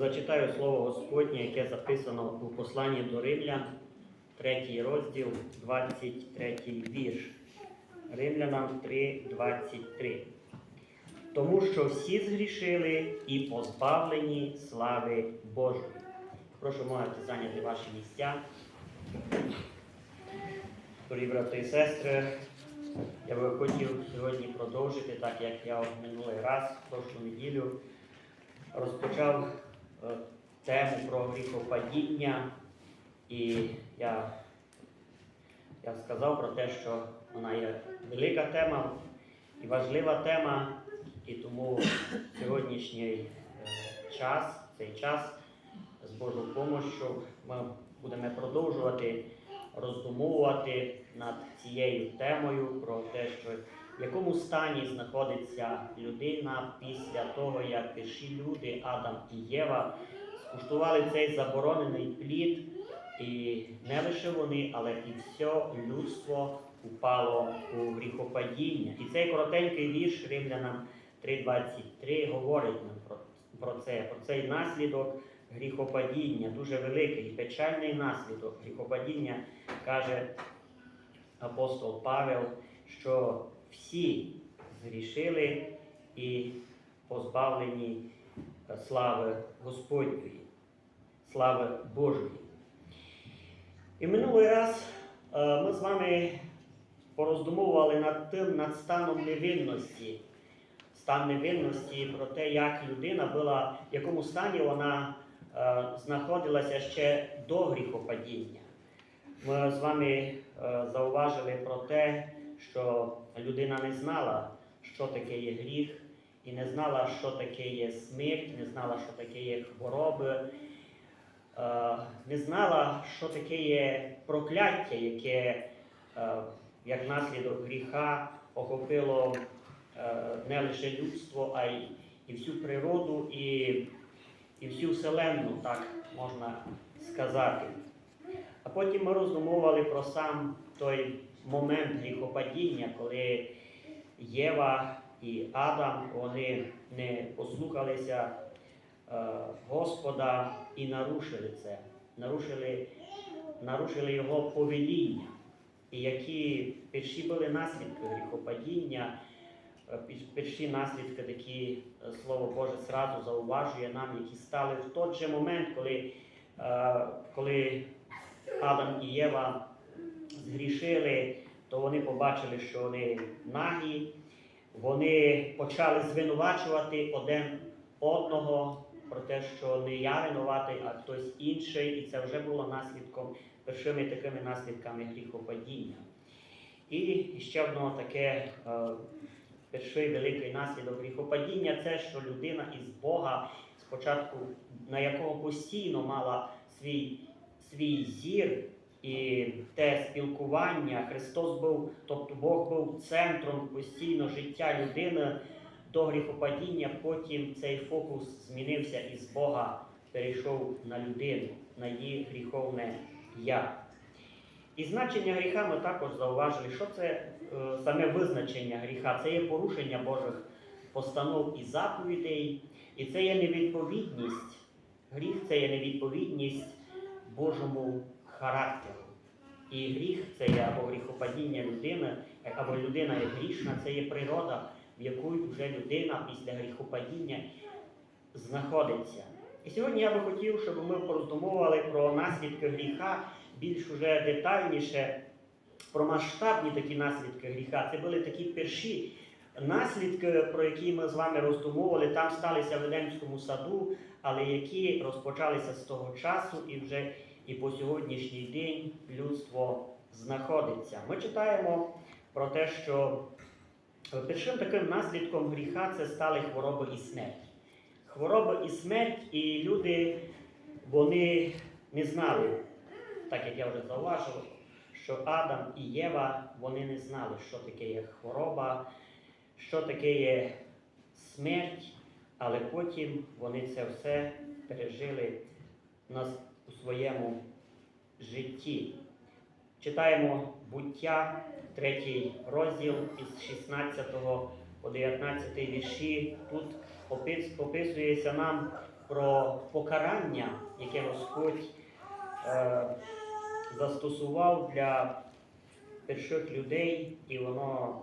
Зачитаю слово Господнє, яке записано у посланні до Римлян, 3 розділ, 23 вірш. Римлянам 3, 23. Тому що всі згрішили і позбавлені слави Божої. Прошу можете зайняти ваші місця. Дорогі брати і сестри, я би хотів сьогодні продовжити, так як я минулий раз, в прошлу неділю, розпочав тему про гріхопадіння, і я, я сказав про те, що вона є велика тема і важлива тема, і тому сьогоднішній е, час, цей час з Божою допомогою ми будемо продовжувати роздумовувати над цією темою про те, що в якому стані знаходиться людина після того, як перші люди, Адам і Єва, скуштували цей заборонений плід, і не лише вони, але і все людство упало у гріхопадіння. І цей коротенький вірш Римлянам 3.23 говорить нам про, про це, про цей наслідок гріхопадіння, дуже великий печальний наслідок гріхопадіння, каже апостол Павел, що всі згрішили і позбавлені слави Господньої, слави Божої. І минулий раз е, ми з вами пороздумовували над тим, над станом невинності. Стан невинності про те, як людина була, в якому стані вона е, знаходилася ще до гріхопадіння. Ми з вами е, зауважили про те, що людина не знала, що таке є гріх, і не знала, що таке є смерть, не знала, що таке є хвороби, е, не знала, що таке є прокляття, яке е, як наслідок гріха охопило не лише людство, а й і всю природу, і, і всю вселенну, так можна сказати. А потім ми роздумували про сам той момент гріхопадіння, коли Єва і Адам вони не послухалися е, Господа і нарушили це, нарушили, нарушили Його повеління. І які перші були наслідки гріхопадіння, е, перші наслідки, такі е, Слово Боже зразу зауважує нам, які стали в той же момент, коли, коли Адам і Єва згрішили, то вони побачили, що вони нагі, вони почали звинувачувати один одного про те, що не я винуватий, а хтось інший, і це вже було наслідком, першими такими наслідками гріхопадіння. І ще одно таке е, перший великий наслідок гріхопадіння це, що людина із Бога спочатку, на якого постійно мала свій свій зір і те спілкування. Христос був, тобто Бог був центром постійно життя людини до гріхопадіння. Потім цей фокус змінився із Бога, перейшов на людину, на її гріховне я. І значення гріха ми також зауважили, що це е, саме визначення гріха. Це є порушення Божих постанов і заповідей, і це є невідповідність. Гріх це є невідповідність Божому характеру. І гріх це є або гріхопадіння людини, або людина є грішна, це є природа, в яку вже людина після гріхопадіння знаходиться. І сьогодні я би хотів, щоб ми пороздумовували про наслідки гріха більш уже детальніше, про масштабні такі наслідки гріха. Це були такі перші наслідки, про які ми з вами роздумовували, там сталися в Едемському саду, але які розпочалися з того часу і вже і по сьогоднішній день людство знаходиться. Ми читаємо про те, що першим таким наслідком гріха це стали хвороби і смерть. Хвороба і смерть, і люди вони не знали, так як я вже зауважив, що Адам і Єва вони не знали, що таке є хвороба, що таке є смерть, але потім вони це все пережили на, у своєму житті. Читаємо буття, третій розділ із 16 по 19 вірші. Тут описується нам про покарання, яке Господь е, застосував для перших людей, і воно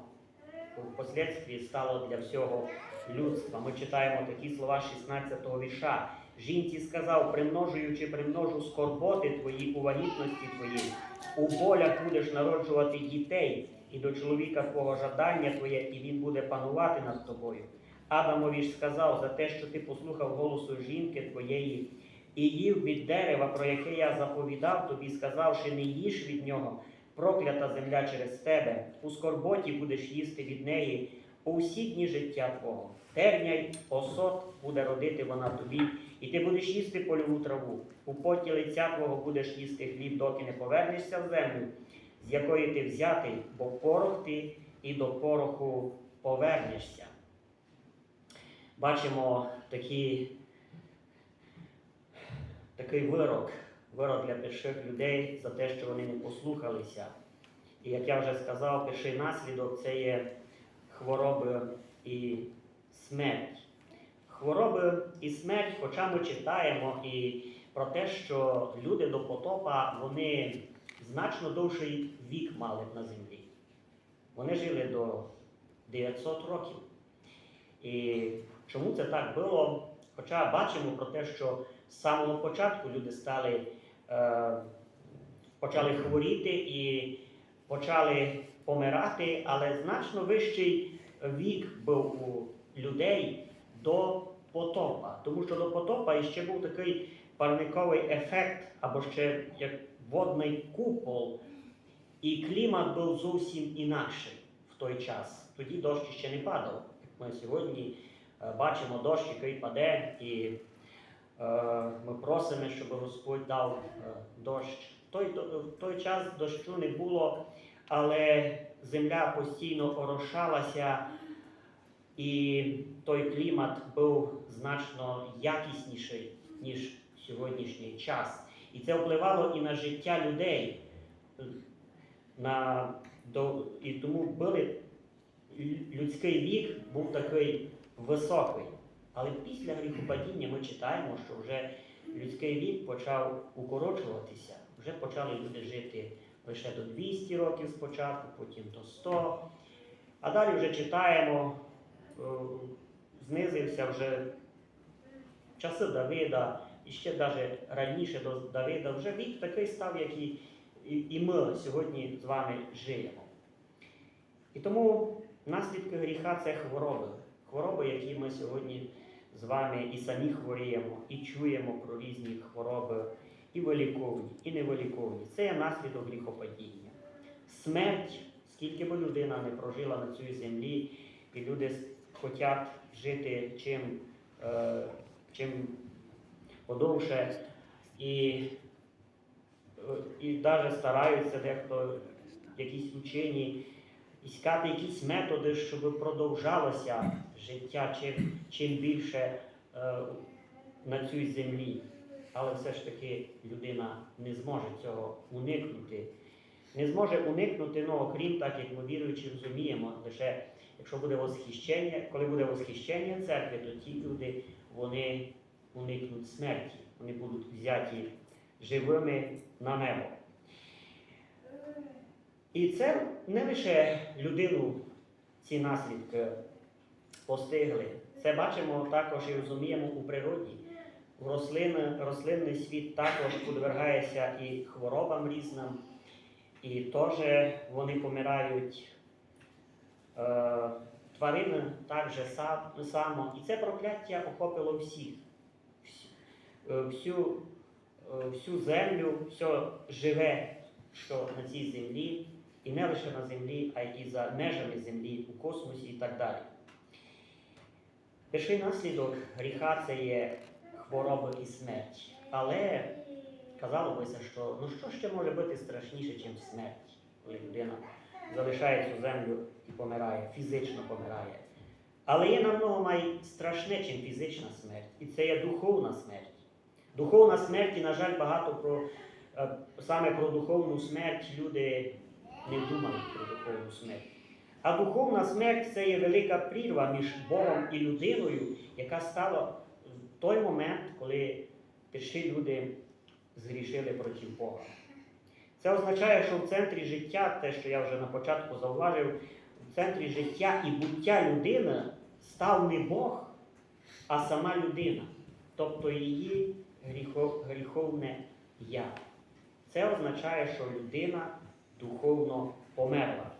впоследствии стало для всього людства. Ми читаємо такі слова 16-го вірша. Жінці сказав, примножуючи, примножу скорботи твої у вагітності твоїй, у болях будеш народжувати дітей, і до чоловіка твого жадання твоє, і він буде панувати над тобою. Адамові ж сказав за те, що ти послухав голосу жінки твоєї, і їв від дерева, про яке я заповідав тобі, сказавши, не їж від нього, проклята земля через тебе, у скорботі будеш їсти від неї у всі дні життя твого. Терня й осот буде родити вона тобі, і ти будеш їсти польову траву. У поті лиця твого будеш їсти хліб, доки не повернешся в землю, з якої ти взятий, бо порох ти і до пороху повернешся. Бачимо такі, такий вирок, вирок для перших людей за те, що вони не послухалися. І як я вже сказав, перший наслідок це є хвороби і смерть. Хвороби і смерть, хоча ми читаємо і про те, що люди до потопа вони значно довший вік мали на землі. Вони жили до 900 років. І чому це так було? Хоча бачимо про те, що з самого початку люди стали, е, почали хворіти і почали помирати, але значно вищий вік був у людей до потопа. Тому що до потопа ще був такий парниковий ефект, або ще як водний купол, і клімат був зовсім інакший в той час. Тоді дощ ще не падав. Ми сьогодні е, бачимо дощ, який паде, і е, ми просимо, щоб Господь дав е, дощ. В той, той час дощу не було, але земля постійно орошалася, і той клімат був значно якісніший, ніж сьогоднішній час. І це впливало і на життя людей. На, до, і тому були, людський вік був такий високий. Але після гріхопадіння ми читаємо, що вже людський вік почав укорочуватися. Вже почали люди жити лише до 200 років спочатку, потім до 100. А далі вже читаємо, е, знизився вже часи Давида, і ще навіть раніше до Давида, вже вік такий став, як і, і ми сьогодні з вами живемо. І тому наслідки гріха це хвороби. Хвороби, які ми сьогодні з вами і самі хворіємо, і чуємо про різні хвороби, і виліковні, і невиліковні. Це є наслідок гріхопадіння. Смерть, скільки би людина не прожила на цій землі, і люди хочуть жити чим, е, чим подовше, і, і навіть стараються дехто якісь учені іскати якісь методи, щоб продовжалося життя чим, чим більше е, на цій землі. Але все ж таки людина не зможе цього уникнути. Не зможе уникнути, ну, окрім так, як ми віруючи, розуміємо, лише якщо буде восхищення, коли буде восхищення церкви, то ті люди вони уникнуть смерті, вони будуть взяті живими на небо. І це не лише людину ці наслідки постигли. Це бачимо також і розуміємо у природі. В рослин, рослинний світ також подвергається і хворобам різним, і теж вони помирають. Е, тварини так же са- само. І це прокляття охопило всіх. Всю, е, е, всю землю, все живе, що на цій землі, і не лише на землі, а й за межами землі, у космосі і так далі. Перший наслідок гріха це є хвороби і смерть. Але казало бися, що ну що ще може бути страшніше, ніж смерть, коли людина залишає цю землю і помирає, фізично помирає. Але є намного найстрашне, ніж фізична смерть, і це є духовна смерть. Духовна смерть, і, на жаль, багато про е, саме про духовну смерть люди не думають про духовну смерть. А духовна смерть це є велика прірва між Богом і людиною, яка стала той момент, коли піші люди згрішили проти Бога. Це означає, що в центрі життя, те, що я вже на початку зауважив, в центрі життя і буття людини став не Бог, а сама людина, тобто її гріховне я. Це означає, що людина духовно померла.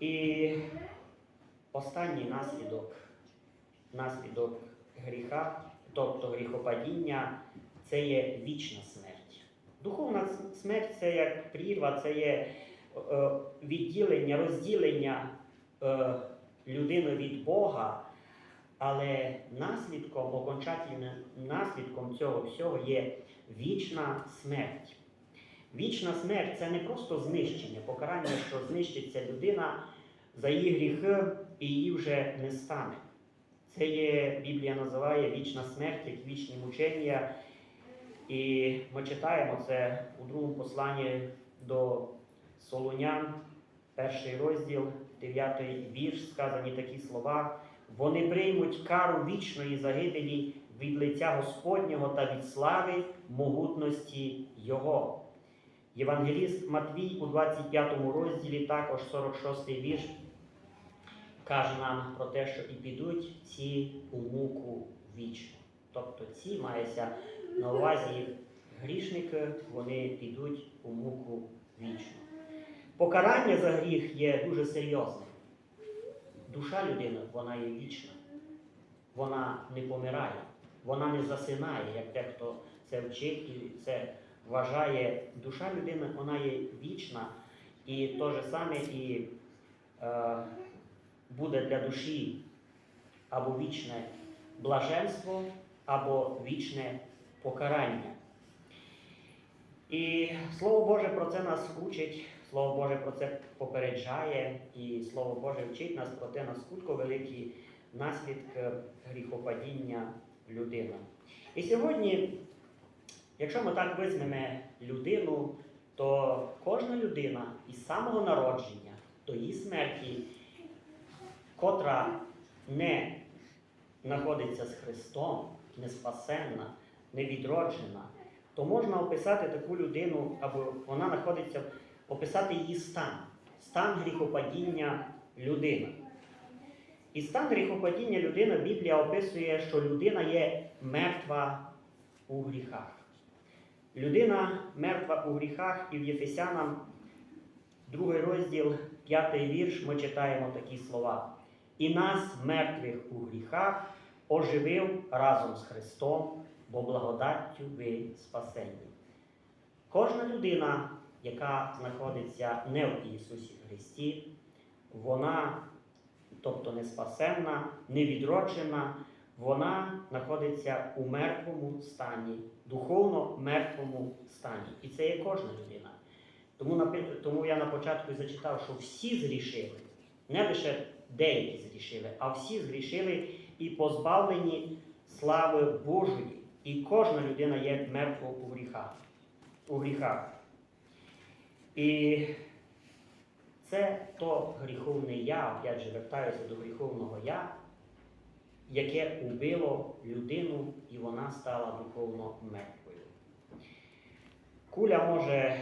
І останній наслідок, наслідок гріха, тобто гріхопадіння, це є вічна смерть. Духовна смерть це як прірва, це є е, відділення, розділення е, людини від Бога, але наслідком, окончательним наслідком цього всього є вічна смерть. Вічна смерть це не просто знищення, покарання, що знищиться людина за її гріхи і її вже не стане. Це є, Біблія називає вічна смерть, як вічні мучення. І ми читаємо це у другому посланні до Солунян, перший розділ, дев'ятий вірш, сказані такі слова. Вони приймуть кару вічної загибелі від лиця Господнього та від слави могутності Його. Євангеліст Матвій у 25 розділі, також 46 вірш, каже нам про те, що і підуть ці у муку вічну. Тобто ці мається на увазі грішники, вони підуть у муку вічну. Покарання за гріх є дуже серйозним. Душа людини, вона є вічна. Вона не помирає, вона не засинає, як дехто це вчить і це вважає. Душа людини, вона є вічна, і те же саме і е, буде для душі або вічне блаженство, або вічне покарання. І Слово Боже про це нас учить, Слово Боже про це попереджає, і Слово Боже вчить нас про те наскільки великі наслідки гріхопадіння людини. І сьогодні, якщо ми так візьмемо людину, то кожна людина із самого народження до її смерті, котра не знаходиться з Христом, не спасенна, не відроджена, то можна описати таку людину, або вона знаходиться, описати її стан, стан гріхопадіння людини. І стан гріхопадіння людини Біблія описує, що людина є мертва у гріхах. Людина мертва у гріхах, і в Єфесянам, другий розділ, п'ятий вірш, ми читаємо такі слова. І нас, мертвих у гріхах, оживив разом з Христом, бо благодаттю ви спасені. Кожна людина, яка знаходиться не в Ісусі Христі, вона, тобто не спасенна, не відроджена, вона знаходиться у мертвому стані, духовно мертвому стані. І це є кожна людина. Тому, тому я на початку і зачитав, що всі згрішили, не лише деякі згрішили, а всі згрішили і позбавлені слави Божої. І кожна людина є мертвою у гріхах. У гріхах. І це то гріховне я, опять же, вертаюся до гріховного я, яке убило людину і вона стала духовно мертвою. Куля може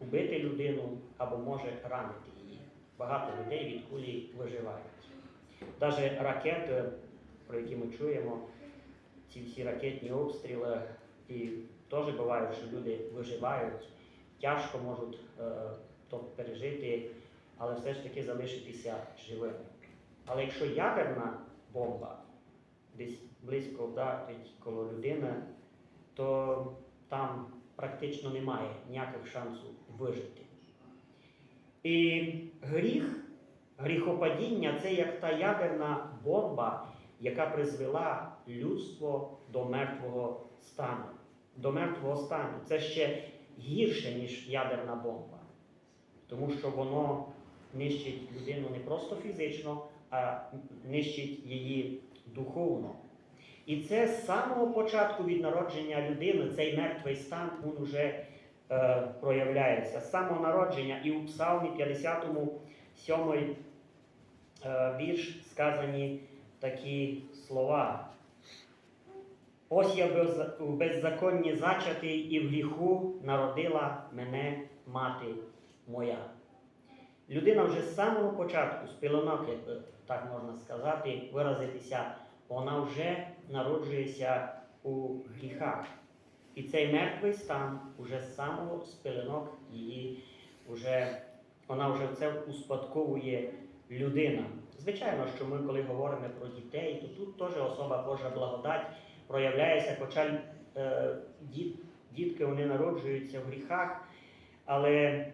убити людину або може ранити. Багато людей від кулі виживають. Навіть ракети, про які ми чуємо, ці всі ракетні обстріли, і теж буває, що люди виживають, тяжко можуть е, то пережити, але все ж таки залишитися живими. Але якщо ядерна бомба десь близько вдарить коло людини, то там практично немає ніяких шансів вижити. І гріх, гріхопадіння це як та ядерна бомба, яка призвела людство до мертвого стану. До мертвого стану. Це ще гірше, ніж ядерна бомба. Тому що воно нищить людину не просто фізично, а нищить її духовно. І це з самого початку від народження людини, цей мертвий стан, він вже е, проявляється. З народження і у Псалмі 57 е, вірш сказані такі слова. Ось я у беззаконні зачатий і в гріху народила мене мати моя. Людина вже з самого початку, з пеленок, як так можна сказати, виразитися, вона вже народжується у гріхах. І цей мертвий стан уже з самого з пеленок її вже, вона вже це успадковує людина. Звичайно, що ми, коли говоримо про дітей, то тут теж особа Божа благодать проявляється, хоча е, діт, дітки вони народжуються в гріхах, але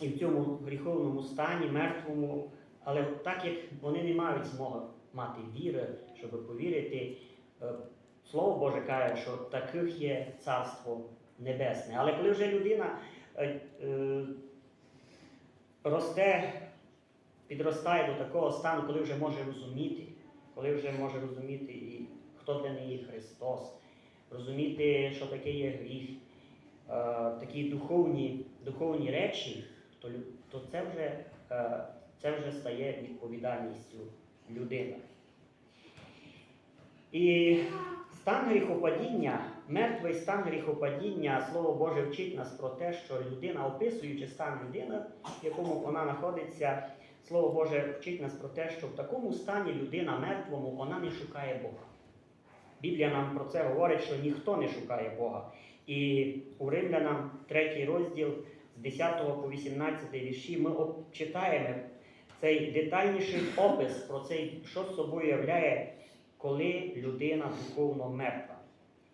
і в цьому гріховному стані, мертвому, але так як вони не мають змоги мати віри, щоб повірити, е, Слово Боже каже, що таких є царство небесне. Але коли вже людина е, е, росте, підростає до такого стану, коли вже може розуміти, коли вже може розуміти, і хто для неї Христос, розуміти, що таке є гріх, е, такі духовні, духовні речі, то, то це, вже, це вже стає відповідальністю людини. І стан гріхопадіння, мертвий стан гріхопадіння, Слово Боже вчить нас про те, що людина, описуючи стан людини, в якому вона знаходиться, Слово Боже вчить нас про те, що в такому стані людина мертвому вона не шукає Бога. Біблія нам про це говорить, що ніхто не шукає Бога. І у Римлянам 3 розділ з 10 по 18 вірші ми читаємо цей детальніший опис про цей, що собою являє, коли людина духовно мертва.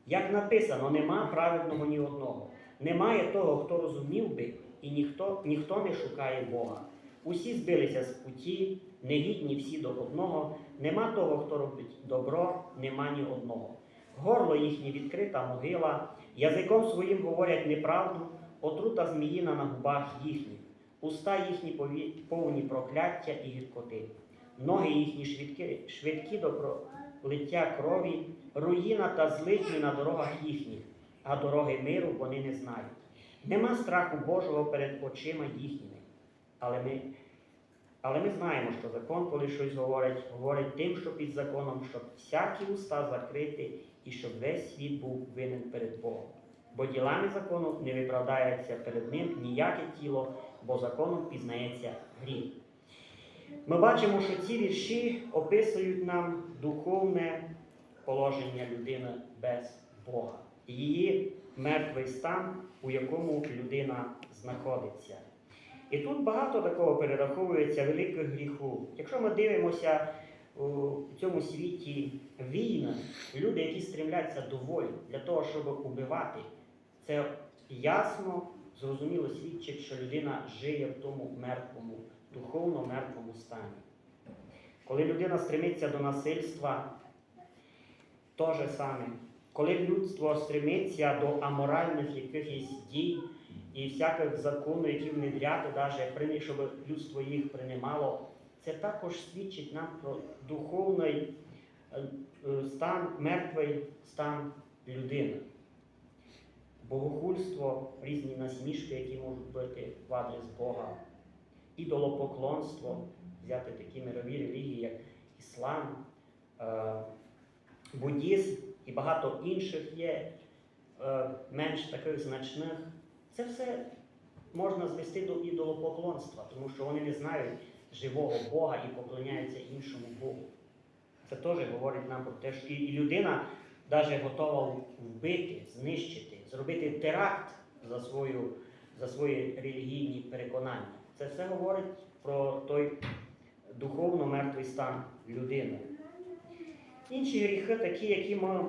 Як написано, нема праведного ні одного. Немає того, хто розумів би, і ніхто, ніхто не шукає Бога. Усі збилися з путі, негідні всі до одного, нема того, хто робить добро, нема ні одного. Горло їхнє відкрита могила, язиком своїм говорять неправду, отрута зміїна на губах їхніх, уста їхні пові- повні прокляття і гіркоти, ноги їхні швидкі, швидкі до пролиття крові, руїна та злидні на дорогах їхніх, а дороги миру вони не знають. Нема страху Божого перед очима їхніми. Але ми, але ми знаємо, що закон, коли щось говорить, говорить тим, що під законом, щоб всякі уста закрити і щоб весь світ був винен перед Богом. Бо ділами закону не виправдається перед ним ніяке тіло, бо законом пізнається гріх. Ми бачимо, що ці вірші описують нам духовне положення людини без Бога, її мертвий стан, у якому людина знаходиться. І тут багато такого перераховується великих гріху. Якщо ми дивимося у цьому світі війни, люди, які стремляться до волі для того, щоб убивати, це ясно, зрозуміло свідчить, що людина живе в тому мертвому, духовно мертвому стані. Коли людина стремиться до насильства, то же саме. Коли людство стремиться до аморальних якихось дій і всяких законів, які внедряти, навіть, щоб людство їх приймало, це також свідчить нам про духовний е, е, стан, мертвий стан людини. Богохульство, різні насмішки, які можуть бути в адрес Бога, ідолопоклонство, взяти такі мирові релігії, як іслам, е, буддізм і багато інших є е, менш таких значних. Це все можна звести до ідолопоклонства, тому що вони не знають живого Бога і поклоняються іншому Богу. Це теж говорить нам про те, що і людина навіть готова вбити, знищити, зробити теракт за, свою, за свої релігійні переконання. Це все говорить про той духовно мертвий стан людини. Інші гріхи, такі, які ми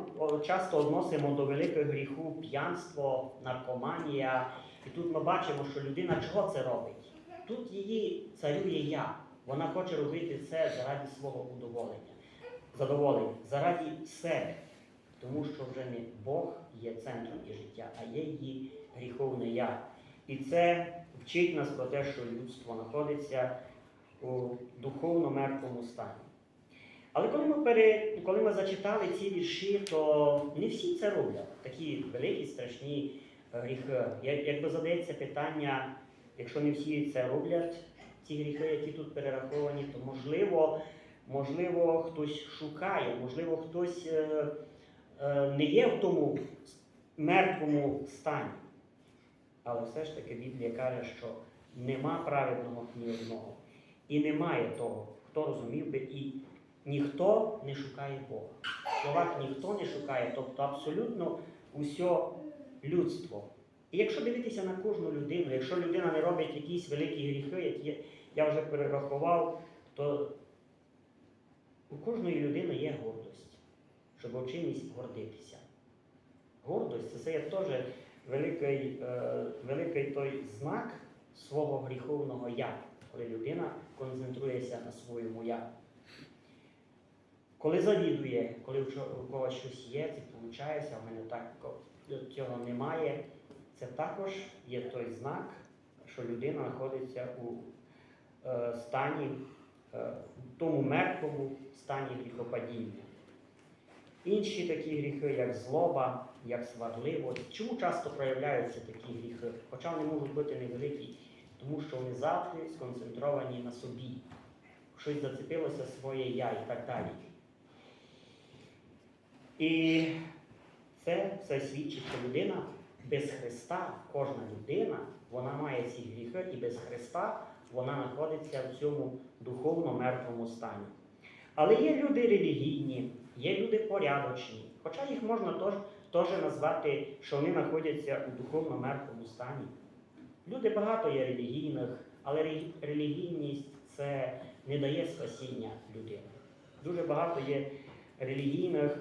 часто відносимо до великого гріху, п'янство, наркоманія. І тут ми бачимо, що людина чого це робить? Тут її царює я. Вона хоче робити це заради свого удоволення, задоволення, заради себе. Тому що вже не Бог є центром її життя, а є її гріховне я. І це вчить нас про те, що людство знаходиться у духовно мертвому стані. Але коли ми, пере... коли ми зачитали ці вірші, то не всі це роблять, такі великі, страшні е, гріхи. Якби задається питання, якщо не всі це роблять, ці гріхи, які тут перераховані, то можливо, можливо, хтось шукає, можливо, хтось е, е, не є в тому мертвому стані. Але все ж таки Біблія каже, що нема праведного ні одного. І немає того, хто розумів би, і ніхто не шукає Бога. В ніхто не шукає, тобто абсолютно усе людство. І якщо дивитися на кожну людину, якщо людина не робить якісь великі гріхи, які я вже перерахував, то у кожної людини є гордость, щоб чимось гордитися. Гордость це є теж великий, е, великий той знак свого гріховного я, коли людина концентрується на своєму я. Коли завідує, коли у когось щось є, це виходить, а в мене так цього немає, це також є той знак, що людина знаходиться у е, стані, е, тому мертвому стані гріхопадіння. Інші такі гріхи, як злоба, як сварливість. Чому часто проявляються такі гріхи? Хоча вони можуть бути невеликі, тому що вони завжди сконцентровані на собі. Щось зацепилося своє я і так далі. І це все свідчить, що людина без Христа, кожна людина, вона має ці гріхи, і без Христа вона знаходиться в цьому духовно мертвому стані. Але є люди релігійні, є люди порядочні, хоча їх можна теж, назвати, що вони знаходяться у духовно мертвому стані. Люди багато є релігійних, але релігійність це не дає спасіння людини. Дуже багато є релігійних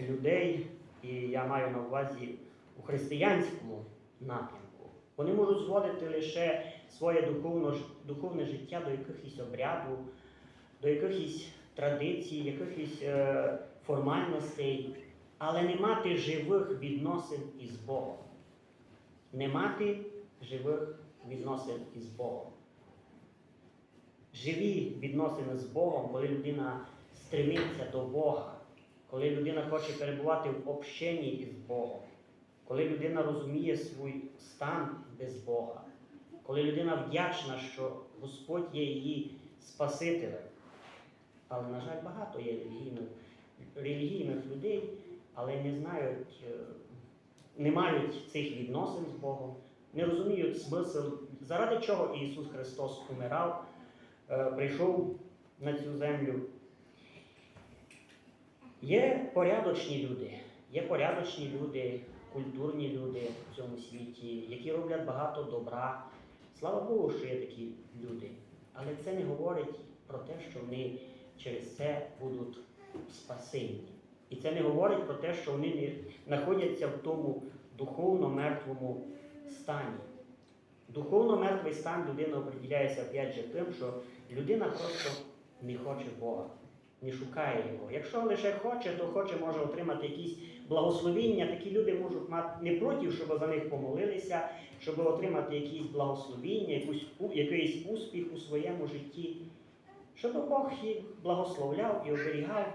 людей, і я маю на увазі у християнському напрямку. Вони можуть зводити лише своє духовно, духовне життя до якихось обряду, до якихось традицій, якихось е, формальностей, але не мати живих відносин із Богом. Не мати живих відносин із Богом. Живі відносини з Богом, коли людина стремиться до Бога, коли людина хоче перебувати в общенні із Богом, коли людина розуміє свій стан без Бога, коли людина вдячна, що Господь є її Спасителем. Але, на жаль, багато є релігійних, релігійних людей, але не знають, е, не мають цих відносин з Богом, не розуміють смисл, заради чого Ісус Христос умирав, е, прийшов на цю землю. Є порядочні люди, є порядочні люди, культурні люди в цьому світі, які роблять багато добра. Слава Богу, що є такі люди. Але це не говорить про те, що вони через це будуть спасені. І це не говорить про те, що вони не знаходяться в тому духовно мертвому стані. Духовно мертвий стан людини определяється опять же тим, що людина просто не хоче Бога, не шукає його. Якщо лише хоче, то хоче може отримати якісь благословіння. Такі люди можуть мати не проти, щоб за них помолилися, щоб отримати якісь благословіння, якийсь успіх у своєму житті, щоб Бог їх благословляв і оберігав.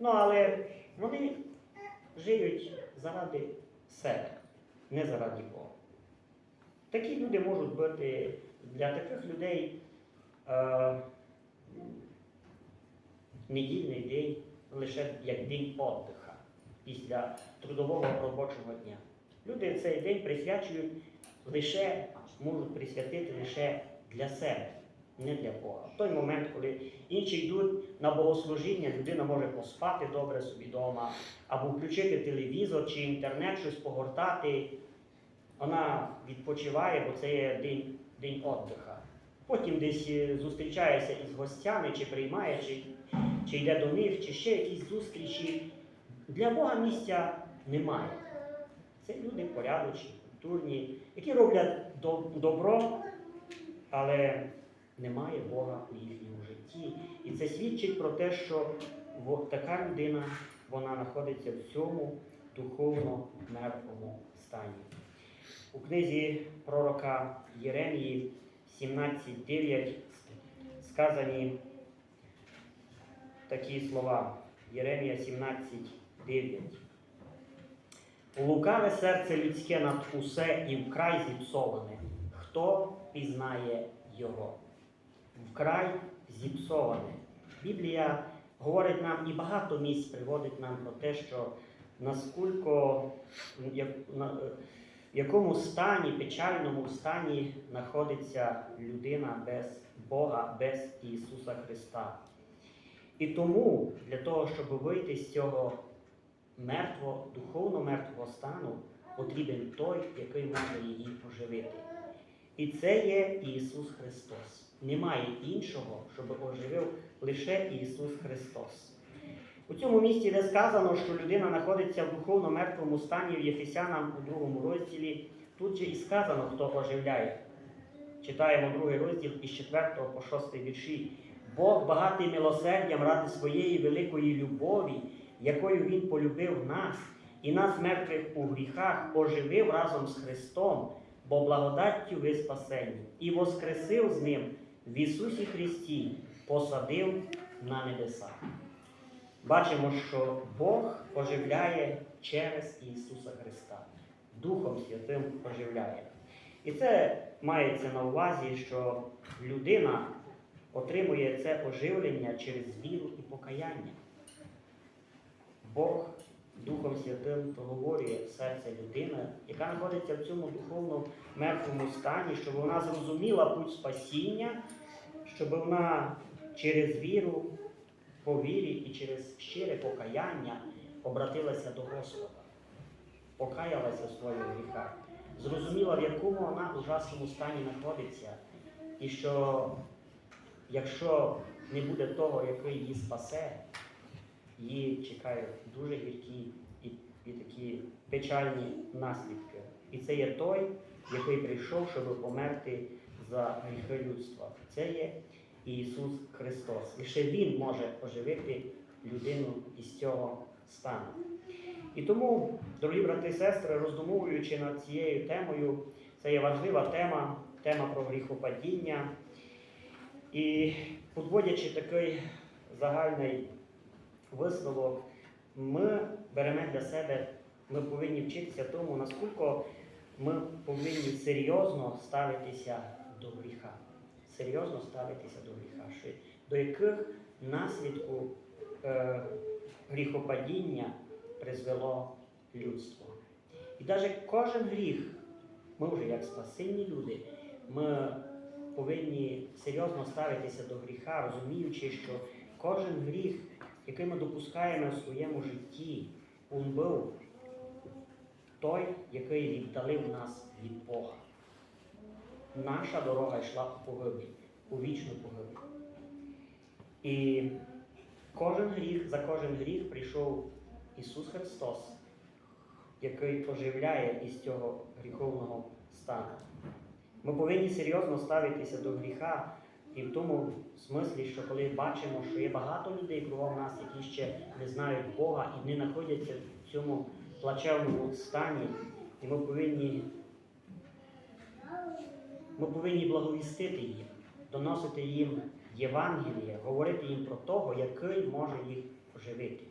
Ну, але вони живуть заради себе, не заради Бога. Такі люди можуть бути для таких людей е, недільний день лише як день віддиха після трудового робочого дня. Люди цей день присвячують лише, можуть присвятити лише для себе, не для Бога. В той момент, коли інші йдуть на богослужіння, людина може поспати добре собі вдома, або включити телевізор чи інтернет, щось погортати. Вона відпочиває, бо це є день, день віддиха. Потім десь е, зустрічається із гостями, чи приймає, чи, чи йде до них, чи ще якісь зустрічі. Для Бога місця немає. Це люди порядочні, культурні, які роблять добро, але немає Бога у їхньому житті. І це свідчить про те, що така людина вона знаходиться в цьому духовно мертвому стані. У книзі пророка Єремії 17.9 сказані такі слова. Єремія 17.9. Лукаве серце людське над усе і вкрай зіпсоване. Хто пізнає його? Вкрай зіпсоване. Біблія говорить нам і багато місць приводить нам про те, що наскільки в якому стані, печальному стані знаходиться людина без Бога, без Ісуса Христа. І тому для того, щоб вийти з цього мертвого, духовно мертвого стану, потрібен той, який може її оживити. І це є Ісус Христос. Немає іншого, щоб оживив лише Ісус Христос. У цьому місці, де сказано, що людина знаходиться в духовно мертвому стані в Єфесянам у другому розділі, тут же і сказано, хто оживляє. Читаємо другий розділ із 4 по 6 вірші. Бог багатий милосердям ради своєї великої любові, якою Він полюбив нас, і нас, мертвих у гріхах, оживив разом з Христом, бо благодаттю ви спасені, і воскресив з Ним в Ісусі Христі, посадив на небесах. Бачимо, що Бог оживляє через Ісуса Христа, Духом Святим оживляє. І це мається на увазі, що людина отримує це оживлення через віру і покаяння. Бог Духом Святим проговорює серце людини, яка знаходиться в цьому духовно мертвому стані, щоб вона зрозуміла путь спасіння, щоб вона через віру, по вірі і через щире покаяння обратилася до Господа, покаялася в своїх гріхах, зрозуміла, в якому вона ужасному стані знаходиться, і що якщо не буде того, який її спасе, її чекають дуже гіркі і, і такі печальні наслідки. І це є той, який прийшов, щоб померти за гріхи людства. Це є Ісус Христос. Лише Він може оживити людину із цього стану. І тому, дорогі брати і сестри, роздумовуючи над цією темою, це є важлива тема, тема про гріхопадіння. І підводячи такий загальний висновок, ми беремо для себе, ми повинні вчитися тому, наскільки ми повинні серйозно ставитися до гріха. Серйозно ставитися до гріха, до яких наслідку е, гріхопадіння призвело людство. І навіть кожен гріх, ми вже як спасильні люди, ми повинні серйозно ставитися до гріха, розуміючи, що кожен гріх, який ми допускаємо в своєму житті, він був той, який віддалив нас від Бога. Наша дорога йшла у погибель, у вічну погибель. І кожен гріх, за кожен гріх прийшов Ісус Христос, який оживляє із цього гріховного стану. Ми повинні серйозно ставитися до гріха і в тому смислі, що коли бачимо, що є багато людей кругом нас, які ще не знають Бога і не знаходяться в цьому плачевному стані, і ми повинні, ми повинні благовістити їм, доносити їм Євангеліє, говорити їм про того, який може їх оживити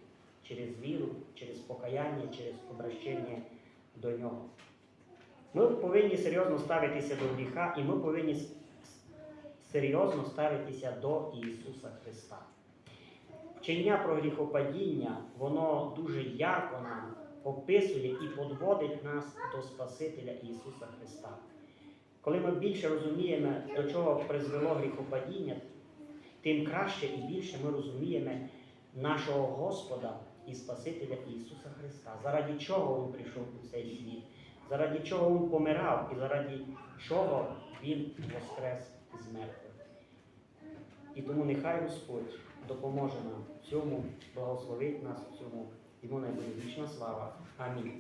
через віру, через покаяння, через обращення до нього. Ми повинні серйозно ставитися до гріха, і ми повинні серйозно ставитися до Ісуса Христа. Вчення про гріхопадіння, воно дуже ярко нам описує і подводить нас до Спасителя Ісуса Христа. Коли ми більше розуміємо, до чого призвело гріхопадіння, тим краще і більше ми розуміємо нашого Господа і Спасителя Ісуса Христа, заради чого Він прийшов у цей світ, заради чого Він помирав і заради чого Він воскрес з мертвих. І тому нехай Господь допоможе нам в цьому, благословить нас в цьому. Йому найбільшна вічна слава. Амінь.